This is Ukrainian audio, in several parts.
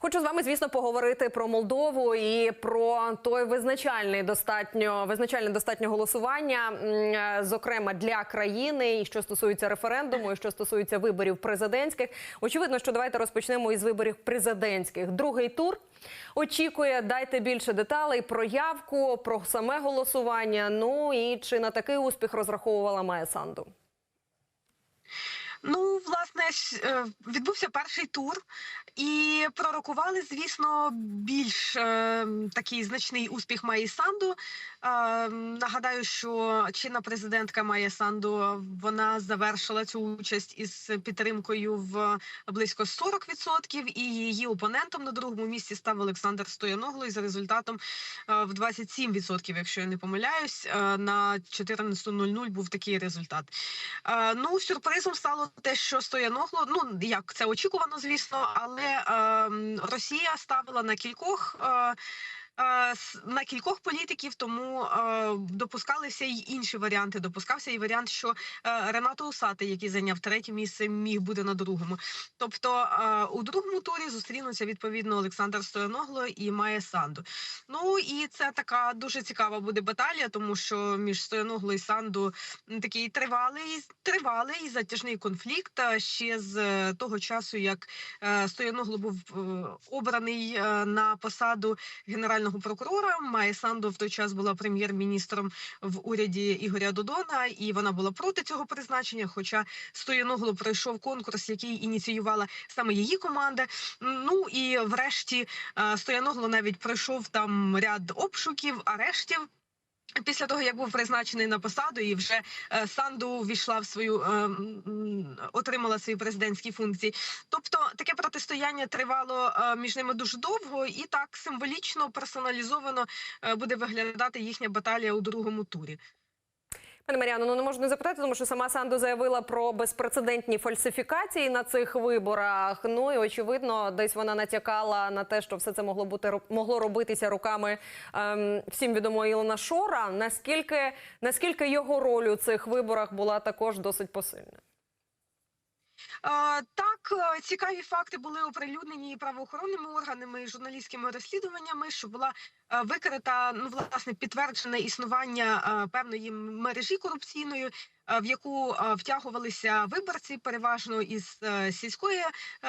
Хочу з вами, звісно, поговорити про Молдову і про той визначальний достатньо визначальне достатньо голосування, е, зокрема для країни, і що стосується референдуму, і що стосується виборів президентських. Очевидно, що давайте розпочнемо із виборів президентських. Другий тур очікує. Дайте більше деталей про явку, про саме голосування. Ну і чи на такий успіх розраховувала Майя Санду? Ну, власне, е, відбувся перший тур, і пророкували, звісно, більш е, такий значний успіх Майї Санду. Е, нагадаю, що чинна президентка Майя Санду вона завершила цю участь із підтримкою в близько 40%, і її опонентом на другому місці став Олександр Стояногло із результатом е, в 27%, якщо я не помиляюсь. Е, на 14.00 був такий результат. Е, Ну, сюрпризом стало те, що Стояногло, ну як це очікувано, звісно, але е, Росія ставила на кількох. Е, на кількох політиків, тому допускалися й інші варіанти. Допускався і варіант, що е, Ренато Усатий, який зайняв третє місце, міг бути на другому. Тобто у другому турі зустрінуться відповідно Олександр Стояногло і Майя Санду. Ну і це така дуже цікава буде баталія, тому що між Стояногло і Санду такий тривалий, тривалий затяжний конфлікт ще з е, того часу, як е, Стояногло був обраний на посаду генерального прокурора. Майя Санду в той час була прем'єр-міністром в уряді Ігоря Додона, і вона була проти цього призначення. Хоча Стояногло пройшов конкурс, який ініціювала саме її команда. Ну і врешті е, Стояногло навіть пройшов там ряд обшуків, арештів. Після того, як був призначений на посаду, і вже е, Санду ввійшла в свою е, отримала свої президентські функції. Тобто таке протистояння тривало е, між ними дуже довго, і так символічно персоналізовано буде виглядати їхня баталія у другому турі. Пане Маріано, ну не можна не запитати, тому що сама Санду заявила про безпрецедентні фальсифікації на цих виборах. Ну і очевидно, десь вона натякала на те, що все це могло бути могло робитися руками ем, всім відомого Ілона Шора. Наскільки наскільки його роль у цих виборах була також досить посильна? Так, е, цікаві факти були оприлюднені і правоохоронними органами, і журналістськими розслідуваннями, що була е, викрита ну власне підтверджене існування е, певної мережі корупційної. В яку втягувалися виборці, переважно із сільської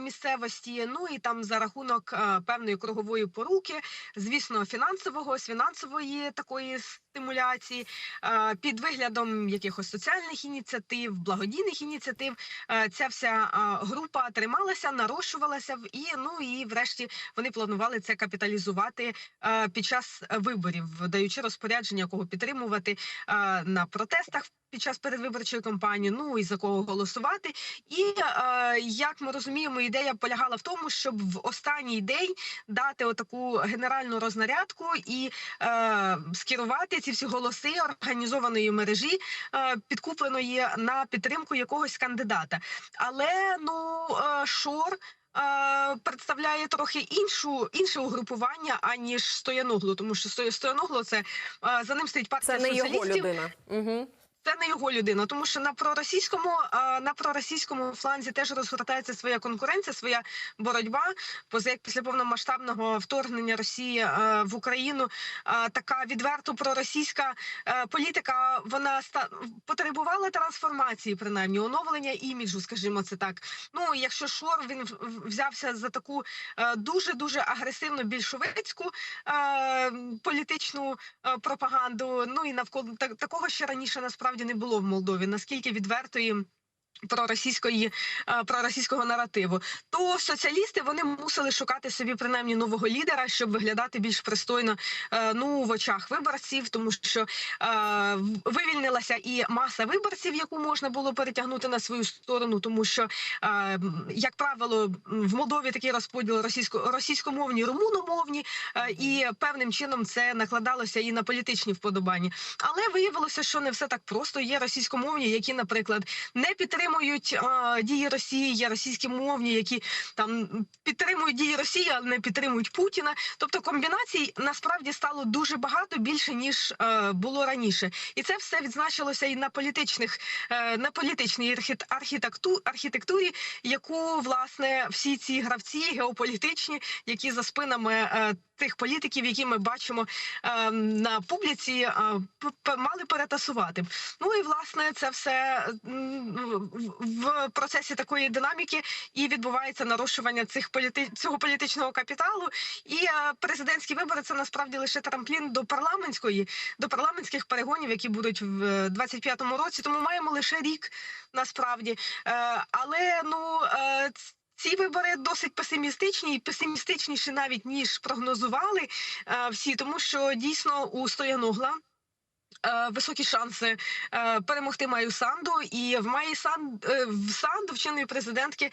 місцевості. Ну і там за рахунок певної кругової поруки, звісно, фінансового з фінансової такої стимуляції, е, під виглядом якихось соціальних ініціатив, благодійних ініціатив. Е, Ця вся е, група трималася, нарощувалася і ну і врешті вони планували це капіталізувати під час виборів, даючи розпорядження, кого підтримувати на протестах. Під час передвиборчої кампанії, ну і за кого голосувати, і е, як ми розуміємо, ідея полягала в тому, щоб в останній день дати отаку генеральну рознарядку і е, скерувати ці всі голоси організованої мережі, е, підкупленої на підтримку якогось кандидата. Але ну е, Шор. е, Представляє трохи іншу інше угрупування аніж Стояногло, тому що Сто- Стояногло це за ним стоїть партія Це не його соціалістів. людина. Угу. Це не його людина, тому що на проросійському на проросійському фланзі теж розгортається своя конкуренція, своя боротьба. Поза як після повномасштабного вторгнення Росії в Україну така відверто проросійська політика вона потребувала трансформації, принаймні оновлення іміджу, скажімо це так. Ну якщо Шор він взявся за таку дуже дуже агресивну більшовицьку е, політичну е, пропаганду. Ну і навколо так, такого ще раніше насправді не було в Молдові. Наскільки відвертої. Проросійської е, проросійського наративу, то соціалісти вони мусили шукати собі принаймні нового лідера, щоб виглядати більш пристойно е, ну в очах виборців, тому що е, вивільнилася і маса виборців, яку можна було перетягнути на свою сторону, тому що е, як правило в Молдові такий розподіл російсько російськомовні, румуномовні, е, і певним чином це накладалося і на політичні вподобання. Але виявилося, що не все так просто. Є російськомовні, які, наприклад, не підтримують підтримують е, дії Росії, є російськомовні, які там підтримують дії Росії, але не підтримують Путіна. Тобто комбінацій насправді стало дуже багато більше ніж е, було раніше, і це все відзначилося і на політичних е, на політичній архі- архітекту, архітектурі, яку власне всі ці гравці геополітичні, які за спинами е, тих політиків, які ми бачимо е, на публіці, е, мали перетасувати. Ну і власне це все в- процесі такої динаміки і відбувається нарощування цих політи... цього політичного капіталу. І е, президентські вибори це насправді лише трамплін до парламентської, до парламентських перегонів, які будуть в е, 25-му році. Тому маємо лише рік насправді. Е, але ну. Е, ці вибори досить песимістичні, і песимістичніші навіть ніж прогнозували всі, тому що дійсно у Стояногла високі шанси. Е, перемогти Маю Санду, і в Маї Сан е, в Санду в чинної президентки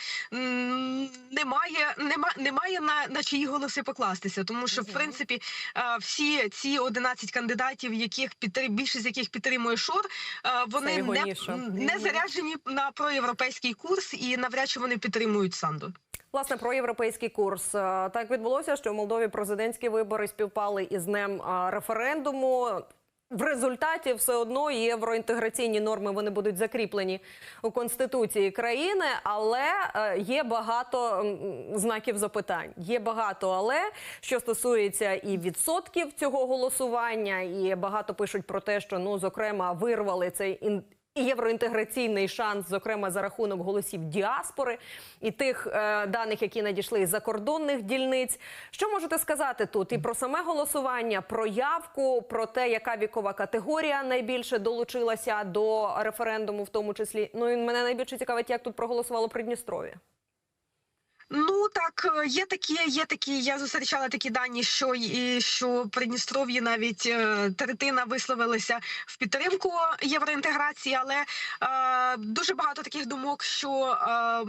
немає, нема, немає на, на чиї голоси покластися, тому що в принципі е, всі ці 11 кандидатів, яких підтри- більшість з яких підтримує Шор, е, вони не, не заряджені на проєвропейський курс і навряд чи вони підтримують Санду. Власне про європейський курс. Е, так відбулося, що в Молдові президентські вибори співпали із днем е, референдуму. В результаті все одно євроінтеграційні норми вони будуть закріплені у конституції країни, але е, є багато знаків запитань. Є багато, але що стосується і відсотків цього голосування, і багато пишуть про те, що ну зокрема вирвали цей євроінтеграційний шанс, зокрема за рахунок голосів діаспори і тих е, даних, які надійшли із закордонних дільниць. Що можете сказати тут і про саме голосування, про явку, про те, яка вікова категорія найбільше долучилася до референдуму, в тому числі. Ну і мене найбільше цікавить, як тут проголосувало Придністров'я. Ну так, е, є такі, є такі. Я зустрічала такі дані, що і що Придністров'ї навіть е, третина висловилися в підтримку євроінтеграції, але е, дуже багато таких думок, що е,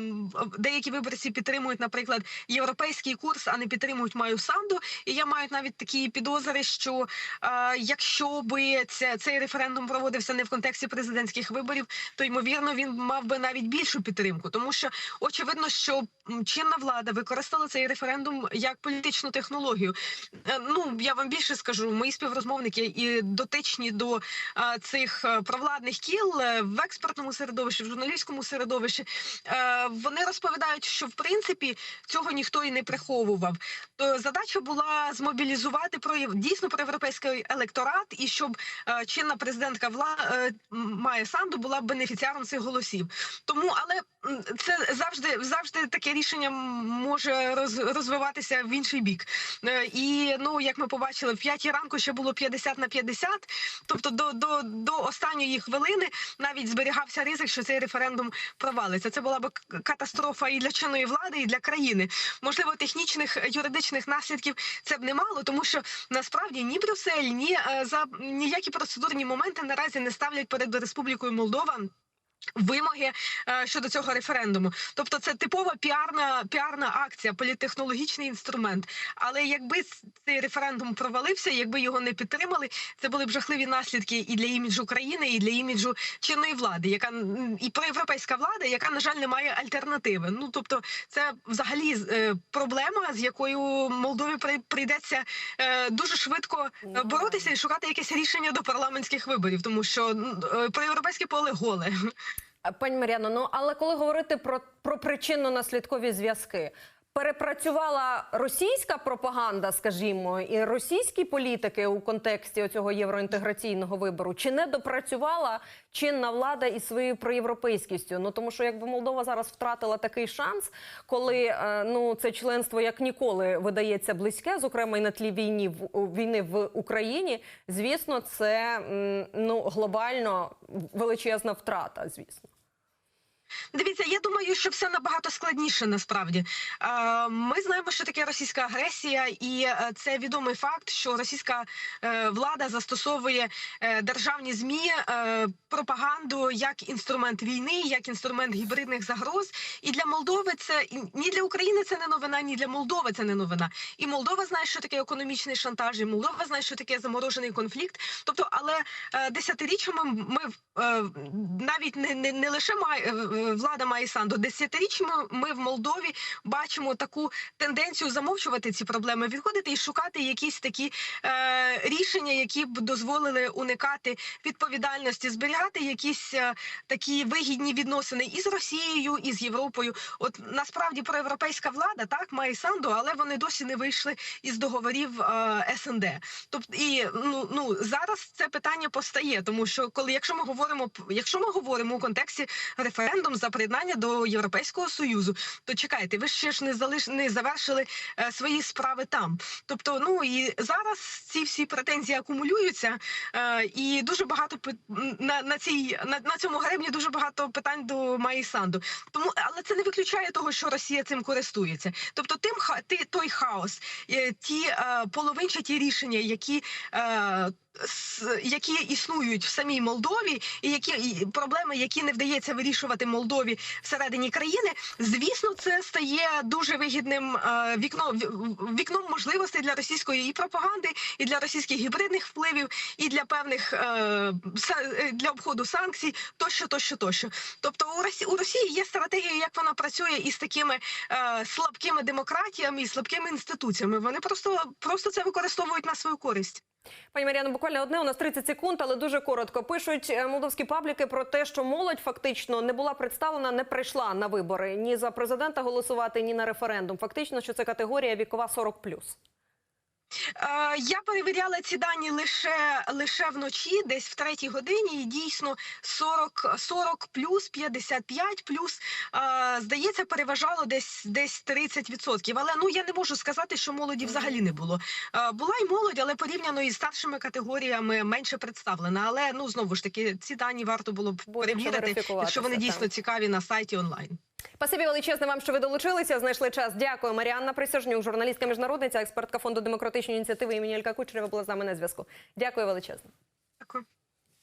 деякі виборці підтримують, наприклад, європейський курс, а не підтримують маю санду. І я маю навіть такі підозри, що е, якщо би це, цей референдум проводився не в контексті президентських виборів, то ймовірно він мав би навіть більшу підтримку, тому що очевидно, що м, чинна влада використала цей референдум як політичну технологію. Е, Ну я вам більше скажу, мої співрозмовники і дотичні до е, цих е, провладних кіл в експертному середовищі, в журналістському середовищі. Вони розповідають, що в принципі цього ніхто і не приховував. То задача була змобілізувати про дійсно проєвропейський електорат, і щоб чинна президентка вла Майя Санду була бенефіціаром цих голосів. Тому, але це завжди завжди таке рішення може роз, розвиватися в інший бік. Е, І ну як ми побачили, в п'ятій ранку ще було 50 на 50, тобто до, до, до останньої хвилини навіть зберігався ризик, що цей референдум провалиться. Це була б катастрофа і для чинної влади, і для країни. Можливо, технічних юридичних наслідків це б не мало, тому що насправді ні Брюссель, ні е, за ніякі процедурні моменти наразі не ставлять перед Республікою Молдова. Вимоги е, щодо цього референдуму, тобто це типова піарна піарна акція, політтехнологічний інструмент. Але якби цей референдум провалився, якби його не підтримали, це були б жахливі наслідки і для іміджу країни, і для іміджу чинної влади, яка і проєвропейська влада, яка на жаль не має альтернативи. Ну тобто, це взагалі е, проблема, з якою Молдові при- прийдеться е, дуже швидко боротися і шукати якесь рішення до парламентських виборів, тому що проєвропейське поле голе. А, Пані Мар'яно, ну але коли говорити про, про причинно-наслідкові зв'язки, перепрацювала російська пропаганда, скажімо, і російські політики у контексті цього євроінтеграційного вибору, чи не допрацювала чинна влада із своєю проєвропейськістю? Ну тому що якби Молдова зараз втратила такий шанс, коли е, ну це членство як ніколи видається близьке, зокрема і на тлі війні війни в Україні, звісно, це ну глобально величезна втрата, звісно. Дивіться, я думаю, що все набагато складніше насправді. Е, Ми знаємо, що таке російська агресія, і е, це відомий факт, що російська е, влада застосовує державні змі пропаганду як інструмент війни, як інструмент гібридних загроз. І для Молдови це ні для України це не новина, ні для Молдови це не новина. І Молдова знає, що таке економічний шантаж, і Молдова знає, що таке заморожений конфлікт. Тобто, але десятиріччями ми навіть не, не, не лише має, влада має санду. Десятирічно ми в Молдові бачимо таку тенденцію замовчувати ці проблеми, відходити і шукати якісь такі е, рішення, які б дозволили уникати відповідальності, зберігати якісь е, такі вигідні відносини і з Росією, і з Європою. От насправді проєвропейська влада так має санду, але вони досі не вийшли із договорів е, СНД. Тобто і ну ну зараз це питання постає, тому що коли якщо ми говоримо якщо ми говоримо у контексті референдум за приєднання до Європейського союзу, то чекайте, ви ще ж не залиш не завершили е, свої справи там. Тобто, ну і зараз ці всі претензії акумулюються, е, і дуже багато на, на цій на, на цьому гребні дуже багато питань до Майї Санду. Тому, але це не виключає того, що Росія цим користується. Тобто, тим той хаос, е, ті е, половинчаті рішення, які. Е, які існують в самій Молдові, і які проблеми, які не вдається вирішувати Молдові всередині країни, звісно, це стає дуже вигідним е, вікном вікном можливостей для російської і пропаганди, і для російських гібридних впливів, і для певних е, е, для обходу санкцій, тощо, тощо, тощо. Тобто у Росії є стратегія, як вона працює із такими слабкими демократіями і слабкими інституціями. Вони просто просто це використовують на свою користь. Пані Маріано, буквально одне у нас 30 секунд, але дуже коротко. Пишуть е, молдовські пабліки про те, що молодь фактично не була представлена, не прийшла на вибори ні за президента голосувати, ні на референдум. Фактично, що це категорія вікова 40+. Е, Я перевіряла ці дані лише лише вночі, десь в третій годині, і дійсно 40, 40 плюс 55 плюс е, здається, переважало десь десь 30%. Але ну я не можу сказати, що молоді взагалі не було. Е, Була й молодь, але порівняно із старшими категоріями менше представлена. Але ну знову ж таки, ці дані варто було б перевірити, якщо вони дійсно цікаві на сайті онлайн. Спасибі величезне вам, що ви долучилися. Знайшли час. Дякую. Маріанна Присяжнюк, журналістка міжнародниця, експертка фонду демократичної ініціативи імені Ілька Кучерєва була з нами на зв'язку. Дякую величезно. Дякую.